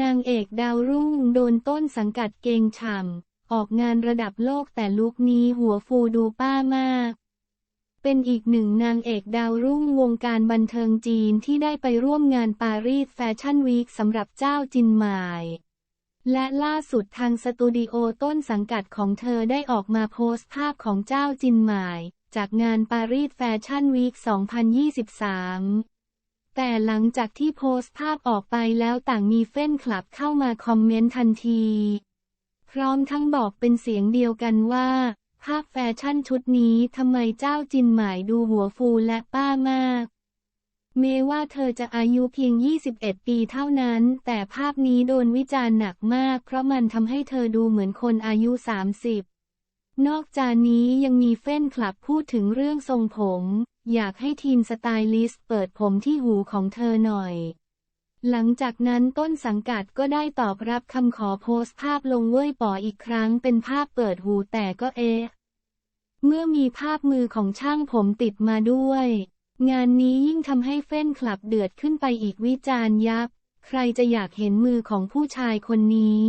นางเอกดาวรุ่งโดนต้นสังกัดเกงฉ่ำ ออกงานระดับโลกแต่ลุคนี้หัวฟูดูป้ามาก เป็นอีกหนึ่งนางเอกดาวรุ่งวงการบันเทิงจีนที่ได้ไปร่วมงานปารีสแฟชั่นวีคสำหรับเจ้าจินหมาย และล่าสุดทางสตูดิโอต้นสังกัดของเธอได้ออกมาโพสต์ภาพของเจ้าจินหมาย จากงานปารีสแฟชั่นวีค 2023 แต่หลังจากที่โพสต์ภาพออกไปแล้วต่างมีเฟนคลับเข้ามาคอมเมนต์ทันที พร้อมทั้งบอกเป็นเสียงเดียวกันว่า ภาพแฟชั่นชุดนี้ทำไมเจ้าจินหมายดูหัวฟูและป้ามากเมว่าเธอจะอายุเพียง 21 ปีเท่านั้น แต่ภาพนี้โดนวิจารณ์หนักมาก เพราะมันทำให้เธอดูเหมือนคนอายุ 30 นอกจากนี้ยังมีเฟนคลับพูดถึงเรื่องทรงผมอยากให้ทีมสไตลิสต์เปิดผมที่หูของเธอหน่อย หลังจากนั้นต้นสังกัดก็ได้ตอบรับคำขอโพสต์ภาพลงเว่ยป๋ออีกครั้งเป็นภาพเปิดหูแต่ก็เอ๊ะ เมื่อมีภาพมือของช่างผมติดมาด้วย งานนี้ยิ่งทำให้เฟ้นคลับเดือดขึ้นไปอีกวิจารณ์ยับ ใครจะอยากเห็นมือของผู้ชายคนนี้